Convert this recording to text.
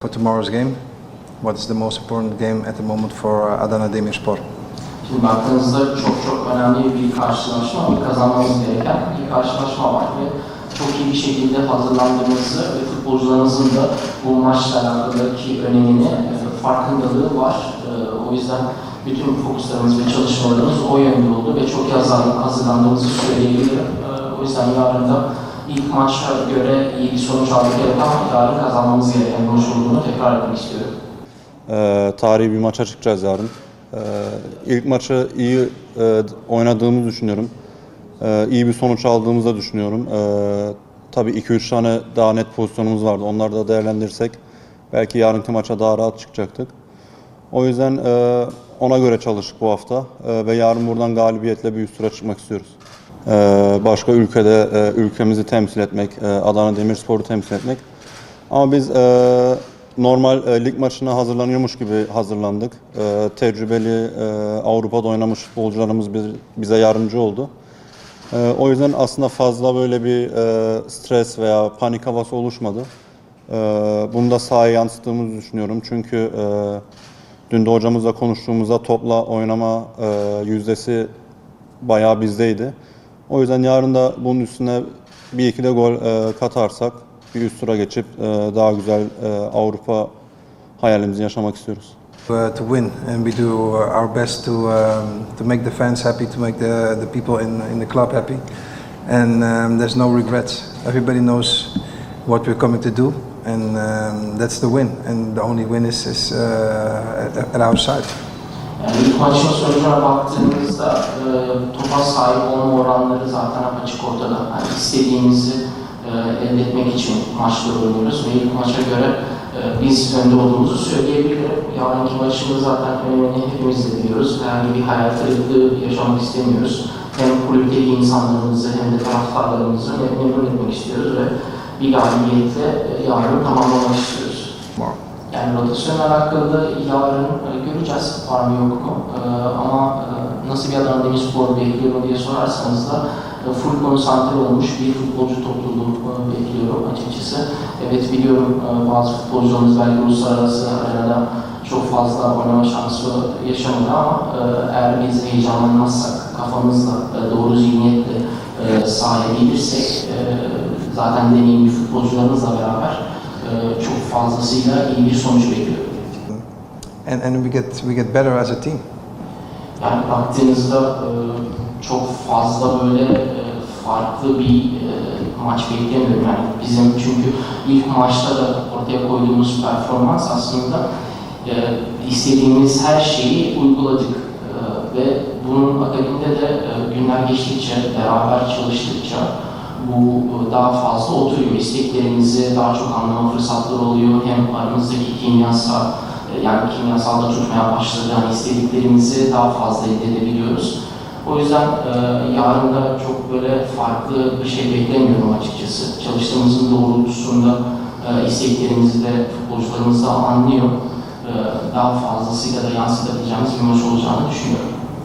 For tomorrow's game, what is the most important game at the moment for uh, Adana Demirspor? Şimdi baktığınızda çok çok önemli bir karşılaşma, bir kazanmamız gereken bir karşılaşma var ve çok iyi bir şekilde hazırlandığımızı ve futbolcularımızın da bu maçla alakalıdaki önemini, e, farkındalığı var. E, O yüzden bütün fokuslarımız ve çalışmalarımız o yönde oldu ve çok iyi hazırlan- hazırlandığımızı söyleyebilirim. E, O yüzden yarın da ilk maça göre iyi bir sonuç aldık ama yarın kazanmamız gereken maç olduğunu tekrar etmek istiyorum. Ee, tarihi bir maça çıkacağız yarın. Ee, ilk maçı iyi e, oynadığımızı düşünüyorum. Ee, iyi bir sonuç aldığımızı düşünüyorum. Ee, tabii 2-3 tane daha net pozisyonumuz vardı. Onları da değerlendirirsek belki yarınki maça daha rahat çıkacaktık. O yüzden e, ona göre çalıştık bu hafta E, ve yarın buradan galibiyetle bir üst tura çıkmak istiyoruz. E, başka ülkede e, ülkemizi temsil etmek, e, Adana Demirspor'u temsil etmek. Ama biz e, normal e, lig maçına hazırlanıyormuş gibi hazırlandık. E, tecrübeli e, Avrupa'da oynamış futbolcularımız bize yardımcı oldu. E, o yüzden aslında fazla böyle bir e, stres veya panik havası oluşmadı. E, bunu da sahaya yansıttığımızı düşünüyorum. Çünkü e, dün de hocamızla konuştuğumuzda topla oynama e, yüzdesi bayağı bizdeydi. O yüzden yarın da bunun üstüne bir iki de gol e, katarsak bir üst tura geçip e, daha güzel e, Avrupa hayalimizi yaşamak istiyoruz. Uh, to win, and we do our best to um, to make the fans happy, to make the the people in in the club happy, and um, there's no regrets. Everybody knows what we're coming to do, and um, that's the win. And the only win is is uh, at, at our side. Yani maçın sonucuna baktığımızda e, topa sahip olma oranları zaten açık ortada. Yani istediğimizi e, elde etmek için maçları oynuyoruz ve ilk maça göre e, biz önde olduğumuzu söyleyebilirim. Yarınki maçımız zaten önemini hepimiz de biliyoruz. Herhangi bir hayal kırıklığı yaşamak istemiyoruz. Hem kulüpteki insanlarımızı hem de taraftarlarımızı memnun etmek istiyoruz ve bir galibiyetle e, yarın tamamlamak istiyoruz. Yani rotasyonla alakalı yarın e, göreceğiz var mı yok mu. E, ama e, nasıl bir Adana Demirspor bekliyor mu diye sorarsanız da e, full konsantre olmuş bir futbolcu topluluğu e, bekliyorum açıkçası. Evet biliyorum e, bazı futbolcularımız belki uluslararası arenada çok fazla oynama şansı yaşamadı ama e, eğer biz heyecanlanmazsak, kafamızla, e, doğru zihniyetle e, sahaya gelirsek e, zaten deneyimli futbolcularımızla beraber çok fazlasıyla iyi bir sonuç bekliyorum. And and we get we get better as a team. Yani baktığınızda e, çok fazla böyle e, farklı bir e, maç beklemiyorum. Yani bizim çünkü ilk maçta da ortaya koyduğumuz performans aslında istediğimiz her şeyi uyguladık. Ve bunun akabinde de günler geçtikçe, beraber çalıştıkça bu e, daha fazla oturuyor. İsteklerimizi daha çok anlama fırsatları oluyor. Hem aramızdaki kimyasal e, yani kimyasalda tutmaya başladı. Yani istediklerimizi daha fazla elde edebiliyoruz. O yüzden e, yarın da çok böyle farklı bir şey beklemiyorum açıkçası. Çalıştığımızın doğrultusunda e, isteklerimizi de futbolcularımız da anlıyor. E, daha fazlasıyla da yansıtabileceğimiz bir maç olacağını düşünüyorum.